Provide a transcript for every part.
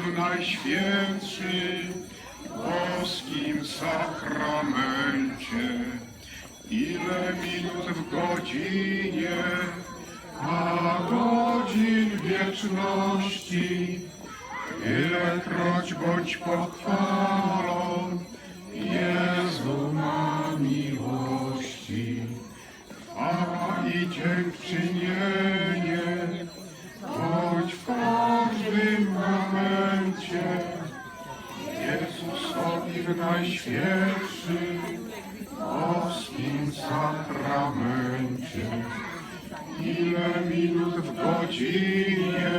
w najświętszym boskim sakramencie. Ile minut w godzinie, a godzin wieczności, ilekroć bądź pochwalą, Jezu ma miłości. I dziękczynienie, Jezusowi w najświętszym, boskim sakramencie. Ile minut w godzinie,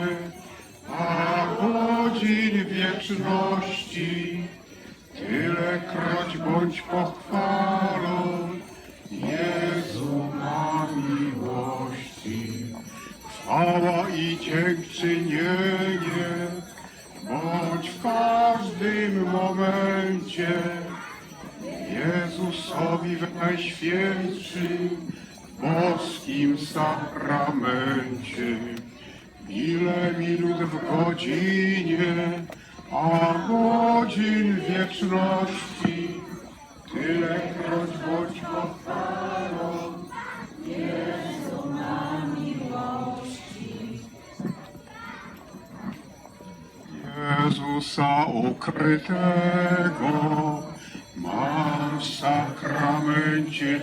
a godzin wieczności, tylekroć bądź pochwalą, Jezu ma miłości. Chwała i dziękczynienie, bądź w każdym momencie, Jezusowi w najświętszym, boskim sakramencie. Ile minut w godzinie, a godzin wieczności, tylekroć bądź Jezusa ukrytego mam w sakramencie.